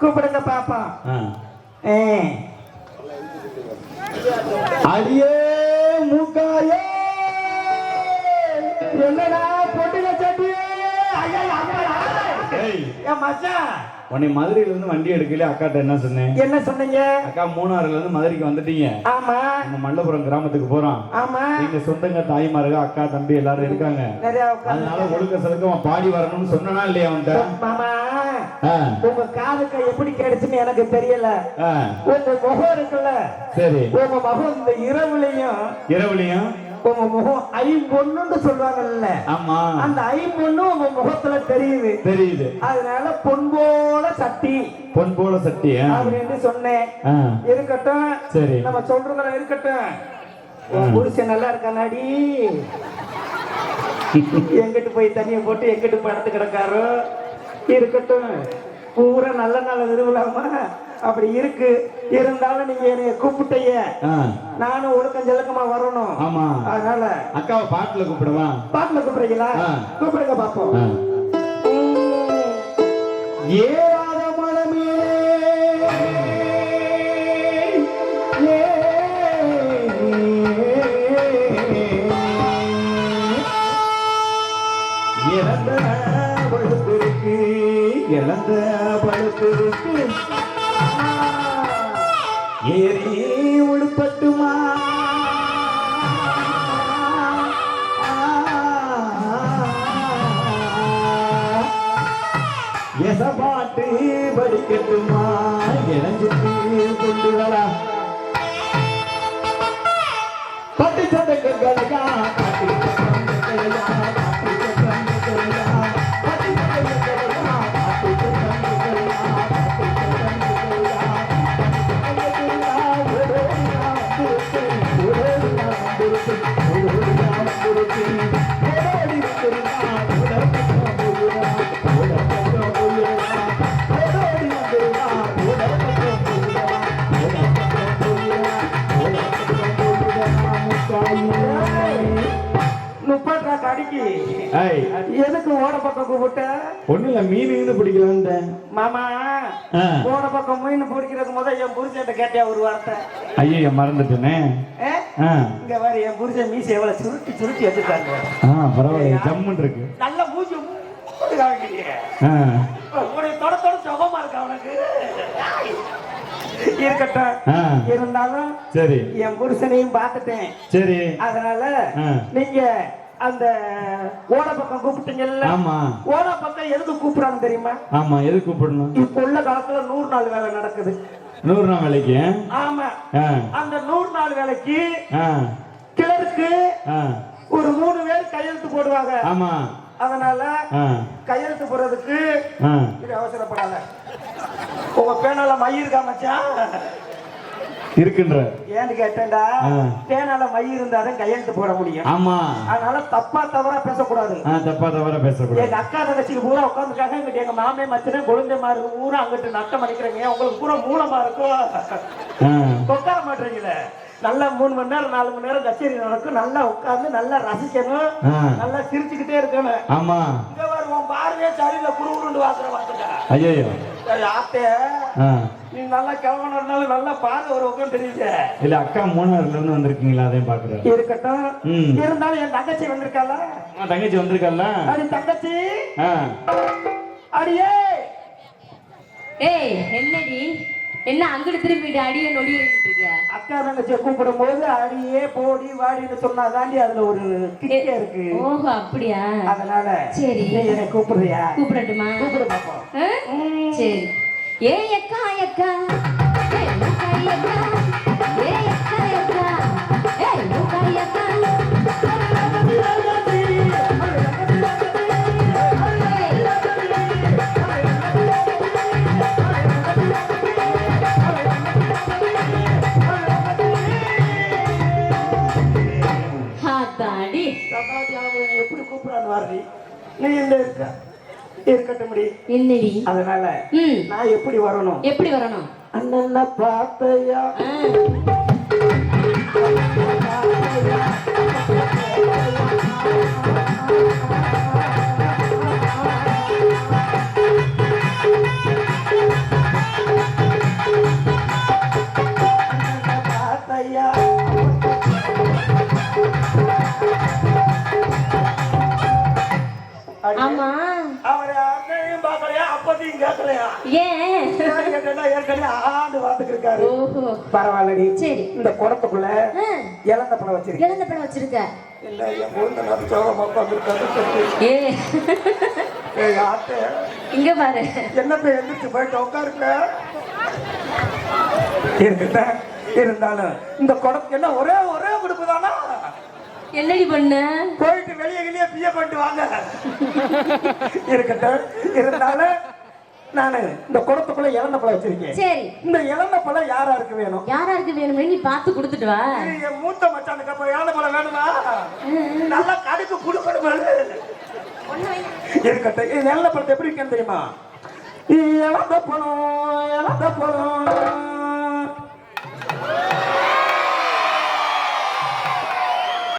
கூப்பிடுங்க பாப்பா. அடியே மூக்காயே. என்னடா பொட்டுல சட்டி ஐயா அம்மாடா ஏய், என் மச்சான் உன்னை மதுரையில இருந்து வண்டி எடுக்கல அக்காட்ட என்ன சொன்னேன் என்ன சொன்னீங்க? அக்கா மூணாறுல இருந்து மதுரைக்கு வந்துட்டீங்க. ஆமா. நம்ம மண்டபுரம் கிராமத்துக்கு போறோம். ஆமா. எங்க சொந்தங்க தாய்மார்கள் அக்கா தம்பி எல்லாரும் இருக்காங்க. அதனால ஒழுக்க அவன் பாடி வரணும்னு சொன்னா இல்லையா அவன்கிட்ட? மாமா உங்க காதுக்கு எப்படி கிடைச்சுன்னு எனக்கு தெரியல. உங்க முகம் இருக்குல்ல. சரி. உங்க முகம் இந்த இரவுலையும் இரவுலையும் உங்க முகம் ஐம்பொண்ணுன்னு சொல்லுவாங்கல்ல. ஆமா. அந்த ஐம்பொண்ணு உங்க முகத்துல தெரியுது. தெரியுது. அதனால பொன் போல சட்டி. பொன் போல சட்டி. அப்படின்னு சொன்னேன். இருக்கட்டும். சரி. நம்ம சொல்றதுல இருக்கட்டும். புருஷன் நல்லா இருக்கானாடி எங்கிட்டு போய் தண்ணியை போட்டு எங்கிட்டு படுத்து கிடக்காரோ? இருக்கட்டும். பூரா நல்ல நல்ல விரும்பலாமா அப்படி இருக்கு. இருந்தாலும் நீங்க என்னைய கூப்பிட்டீங்க. நானும் ஒழுக்கம் செலுக்கமா வரணும். ஆமா. அதனால அக்காவை பாட்டுல கூப்பிடுவா? பாட்டுல கூப்பிடுறீங்களா. கூப்பிடுங்க பாப்போம். ஏறாத மனமே இறந்த பழுத்திருக்கு இழந்த பழுத்திருக்கு ஏறி உழுப்பட்டுமா எசபாட்டு படிக்கட்டுமா? இணைஞ்சிட்டு கொண்டு வரா. பட்டு சட்டங்களையா எதுக்கு ஓட பக்கம் கூப்பிட்ட? ஒண்ணு இல்ல மீன் மீன் பிடிக்கலான்னு மாமா. ஓட பக்கம் மீன் பிடிக்கிறதுக்கு முத என் புருஷன்ட்ட கேட்டியா ஒரு வார்த்தை. ஐயோ மறந்துட்டேனே. இங்க என் புருஷன் மீசை எவ்வளவு சுருட்டி சுருட்டி வச்சிருக்காங்க பரவாயில்ல ஜம்முன்னு இருக்கு. நல்ல ஆ. உங்களுடைய தொட தொட சுகமா இருக்கு அவனுக்கு இருக்கட்டும். இருந்தாலும் சரி. என் புருஷனையும் பார்த்துட்டேன். சரி. அதனால. நீங்க அந்த ஓட பக்கம் கூப்பிட்டீங்கல்ல? ஆமா. ஓட பக்கம் எதுக்கு கூப்பிடுறாங்க தெரியுமா? ஆமா எது கூப்பிடணும்? இப்ப உள்ள காலத்துல நூறு நாள் வேலை நடக்குது. நூறு நாள் வேலைக்கு? ஆமா. அந்த நூறு நாள் வேலைக்கு கிளருக்கு ஒரு மூணு பேர் கையெழுத்து போடுவாங்க. ஆமா. அதனால கையெழுத்து போடுறதுக்கு இது அவசரப்படாத. உங்க பேனால மை இருக்கா மச்சான்? இருக்குன்ற. ஏன்னு கேட்டேன்டா. பேனால மை இருந்தாதான் கையெழுத்து போட முடியும். ஆமா. அதனால தப்பா தவறா பேசக்கூடாது. தப்பா தவற பேசக்கூடாது. எங்க அக்கா தங்கச்சிக்கு பூரா உட்காந்துருக்காங்க எங்க மாமே மச்சனே குழந்தைமா இருக்கு பூரா அங்கிட்டு நட்டம் அடிக்கிறீங்க உங்களுக்கு பூரா மூலமா இருக்கும் உட்கார மாட்டீங்களே. நல்லா மூணு மணி நேரம் நாலு மணி நேரம் கச்சேரி நடக்கும். நல்லா உட்கார்ந்து நல்லா ரசிக்கணும். நல்லா சிரிச்சுக்கிட்டே இருக்கணும். ஆமா. இங்க வருவோம் பார்வையே சரியில்லை குடு குடுண்டு வாக்குற வாத்துக்க ஐயோ ஆத்தே. நீ நல்லா கிளம்பணும்னாலும் நல்லா பார்வை ஒரு உட்காந்து தெரியுது. இல்ல அக்கா மூணாறுல இருந்து வந்திருக்கீங்களா? அதையும் பாக்குறேன் இருக்கட்டும். இருந்தாலும் என் தங்கச்சி வந்திருக்கால தங்கச்சி வந்திருக்கல்ல அடி தங்கச்சி. அடியே. ஏய் என்னடி? என்ன அங்கிட்டு திரும்பிட்டு அடிய நொடி இருக்க? அக்கா தங்கச்சியை கூப்பிடும் போது அடியே போடி வாடின்னு சொன்னா தாண்டி அதுல ஒரு கிக்கே இருக்கு. ஓஹோ அப்படியா? அதனால சரி. என்னை கூப்பிடுறியா? கூப்பிடட்டுமா? கூப்பிடு பாப்போம்? சரி. ஏ அக்கா அக்கா ஏ அக்கா அக்கா ஏ அக்கா அக்கா ஏ அக்கா அக்கா ஆத்தாடி. சமாதி அவன் எப்படி கூப்பிடான்னு வாரி நீ இந்த இருக்க? இருக்கட்டும் என்னடி? அதனால நான் எப்படி வரணும்? எப்படி வரணும்? அண்ணன் பார்த்தையா ஆமா. அவரு அண்ணையும் பாக்கலையா அப்பத்தையும் கேட்கலையா? ஏன் கேட்டா ஏற்கனவே ஆண்டு வாத்துக்கு இருக்காரு பரவாயில்ல பரவாயில்லடி. சரி. இந்த குடத்துக்குள்ள இழந்த பழம் வச்சிருக்க இழந்த பழம் வச்சிருக்க. இல்ல என் பொழுது நான் சோகமா உட்காந்துருக்காரு ஏ. இங்க பாரு. என்ன போய் எந்திரிச்சு போயிட்டு உட்காருக்க இருந்தாலும் இந்த குடம் என்ன ஒரே ஒரு என்னடி பண்ண? போயிட்டு வெளியே வெளியே பிய பண்ணிட்டு வாங்க. இருக்கட்டும். இருந்தாலும் நானு இந்த குடத்துக்குள்ள இழந்த பழம் வச்சிருக்கேன். சரி. இந்த இழந்த பழம் யாரா இருக்கு வேணும்? யாராருக்கு வேணுமே நீ பார்த்து கொடுத்துட்டு வா. என் மூத்த மச்சானுக்கு அப்ப இழந்த பழம் வேணுமா? நல்லா கடுக்கு குடுக்கணும் இருக்கட்டும். இது இழந்த பழத்தை எப்படி இருக்கேன்னு தெரியுமா? இழந்த பழம் இழந்த பழம்.